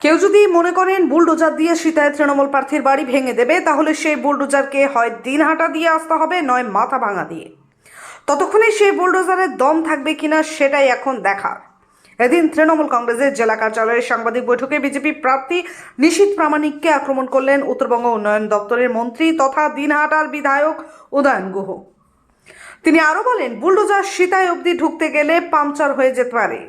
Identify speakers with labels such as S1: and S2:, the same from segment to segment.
S1: কেউ যদি মনে করেন বুলডোজার দিয়ে সীতায় তৃণমূল প্রার্থীর বাড়ি ভেঙে দেবে, তাহলে সেই বুলডোজারকে হয় দিনহাটা দিয়ে আসতে হবে, নয় মাথা ভাঙা দিয়ে। ততক্ষণে সেই বুলডোজারের দম থাকবে কিনা সেটাই এখন দেখার। এদিন তৃণমূল কংগ্রেসের জেলা কার্যালয়ের সাংবাদিক বৈঠকে বিজেপি প্রার্থী নিশীথ প্রামাণিককে আক্রমণ করলেন উত্তরবঙ্গ উন্নয়ন দপ্তরের মন্ত্রী তথা দিনহাটার বিধায়ক উদয়ন গুহ। তিনি আরও বলেন, বুলডোজার সীতায় অবধি ঢুকতে গেলে পাংচার হয়ে যেতে পারে।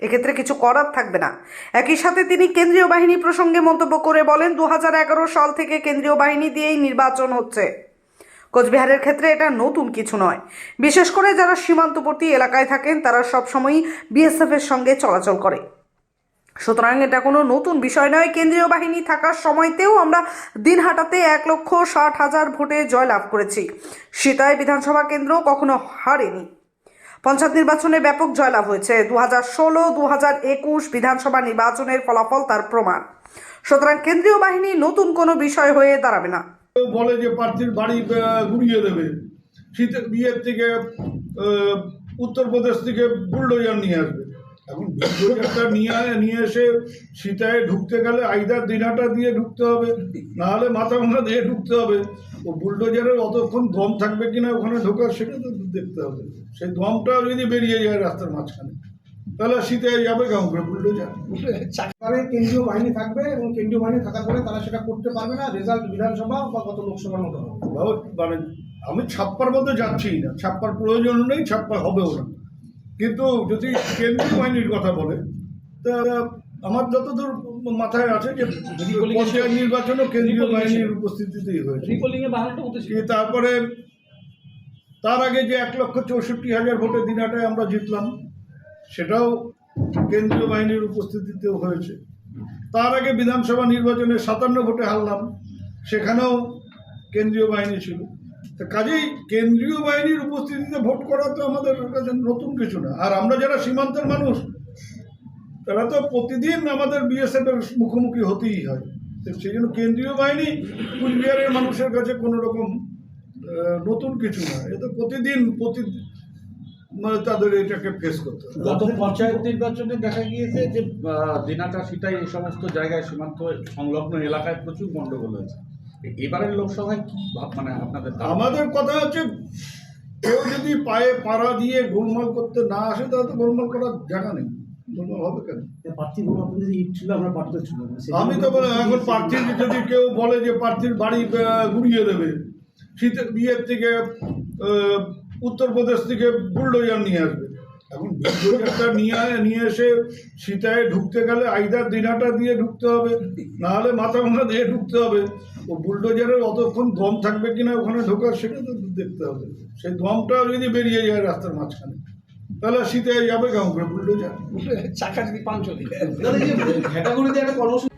S1: এক্ষেত্রে কিছু করার থাকবে না। একই সাথে তিনি কেন্দ্রীয় বাহিনী প্রসঙ্গে মন্তব্য করে বলেন দু হাজার এগারো সাল থেকে কেন্দ্রীয় বাহিনী দিয়েই নির্বাচন হচ্ছে। কোচবিহারের ক্ষেত্রে এটা নতুন কিছু নয়। বিশেষ করে যারা সীমান্তবর্তী এলাকায় থাকেন, তারা সবসময়ই বিএসএফ এর সঙ্গে চলাচল করে। সুতরাং এটা কোনো নতুন বিষয় নয়। কেন্দ্রীয় বাহিনী থাকার সময়তেও আমরা দিনহাটাতে এক লক্ষ ষাট হাজার ভোটে জয়লাভ করেছি। সীতায় বিধানসভা কেন্দ্র কখনো হারেনি। পঞ্চায়েত নির্বাচনে ব্যাপক জয়লাভ হয়েছে। দু হাজার ষোলো দু হাজার একুশ বিধানসভা নির্বাচনের ফলাফল তার প্রমাণ। সুতরাং কেন্দ্রীয় বাহিনী নতুন কোনো বিষয় হয়ে দাঁড়াবে না।
S2: বলে যে প্রার্থীর বাড়ি ঘুরিয়ে দেবে। শীতের বিয়ের থেকে উত্তরপ্রদেশ থেকে বুলডোজার নিয়ে আসবে। এখন বুলডোজারটা নিয়ে নিয়ে এসে সীতায় ঢুকতে গেলে আইদার দিনাটা দিয়ে ঢুকতে হবে না হলে মাথা ভাঙা দিয়ে ঢুকতে হবে। ও বুলডোজারের অতক্ষণ দম থাকবে কিনা ওখানে ঢোকার সেটা তো দেখতে হবে। সেই দমটা যদি বেরিয়ে যায় রাস্তার মাঝখানে তাহলে শীতায় যাবে কেমন করে বুলডোজার?
S3: সরকারে কেন্দ্রীয় বাহিনী থাকবে এবং কেন্দ্রীয় বাহিনী থাকার পরে তারা সেটা করতে পারবে না রেজাল্ট বিধানসভা বা গত লোকসভার মতো হবে।
S2: মানে আমি ছাপ্পার মধ্যে যাচ্ছি না ছাপ্পার প্রয়োজন নেই ছাপ্পা হবেও না। কিন্তু যদি কেন্দ্রীয় বাহিনীর কথা বলে তা আমার যতদূর মাথায় আছে যে পঞ্চায়েত নির্বাচনও কেন্দ্রীয় বাহিনীর উপস্থিতিতেই হয়েছে। তারপরে তার আগে যে এক লক্ষ চৌষট্টি হাজার ভোটে দিনাটায় আমরা জিতলাম সেটাও কেন্দ্রীয় বাহিনীর উপস্থিতিতেও হয়েছে। তার আগে বিধানসভা নির্বাচনে সাতান্ন ভোটে হারলাম সেখানেও কেন্দ্রীয় বাহিনী ছিল। কাজেই কেন্দ্রীয় বাহিনীর উপস্থিতিতে ভোট করা তো আমাদের কাছে নতুন কিছু না। আর আমরা যারা সীমান্তের মানুষ, তারা তো প্রতিদিন আমাদের বিএসএফ এর মুখোমুখি হতেই হয়। সেই জন্য কেন্দ্রীয় বাহিনী কুচবিহারের মানুষের কাছে কোনো রকম নতুন কিছু না। এ তো প্রতিদিন প্রতি মানে তাদের এটাকে ফেস করতে
S4: গত পঞ্চায়েত নির্বাচনে দেখা গিয়েছে যে দিনাটা সিটাই এই সমস্ত জায়গায় সীমান্ত সংলগ্ন এলাকায় প্রচুর গন্ডগোল হয়েছে। এবারের লোকসভায় কি ভাব মানে আপনাদের ধারণা?
S2: আমাদের কথা হচ্ছে কেউ যদি পায়ে পাড়া দিয়ে গোলমাল করতে না আসে তাহলে তো গোলমাল করার জায়গা নেই। গোলমাল হবে কেন?
S3: প্রার্থী আপনাদের যে ইট ছিল আমরা প্রার্থী ছিল
S2: আমি তো বলে এখন প্রার্থীর যদি কেউ বলে যে প্রার্থীর বাড়ি আহ, গুড়িয়ে দেবে শীতের বিয়ের থেকে আহ, উত্তরপ্রদেশ থেকে বুলডোজার নিয়ে আসবে এখন বুলডোজারটা নিয়ে নিয়ে এসে সীতায় ঢুকতে গেলে আইদার দিনাটা দিয়ে ঢুকতে হবে না হলে মাথা ভাঙা দিয়ে ঢুকতে হবে। ও বুলডোজারের অতক্ষণ দম থাকবে কিনা ওখানে ঢোকার সেটা তো দেখতে হবে। সেই দমটা যদি বেরিয়ে যায় রাস্তার মাঝখানে তাহলে শীতায় যাবে কেমন করে বুলডোজার।
S3: চাকা যদি পাঞ্চ দিলে
S4: একটা কর্মসূচি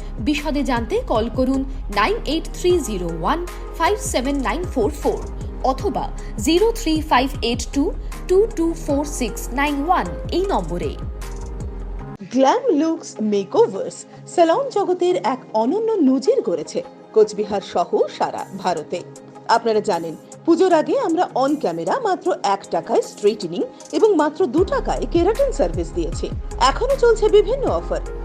S5: বিশদে জানতে কল করুন nine eight three zero one five seven nine four four অথবা zero three five eight two two two four six nine one এই নম্বরে।
S6: গ্ল্যাম লুকস মেকওভার্স স্যালন জগতের এক অনন্য নজির গড়েছে কোচবিহার সহ সারা ভারতে। আপনারা জানেন, পুজোর আগে আমরা অন ক্যামেরা মাত্র এক টাকায় স্ট্রেটেনিং এবং মাত্র দু টাকায় কেরাটিন সার্ভিস দিয়েছি। এখনও চলছে বিভিন্ন অফার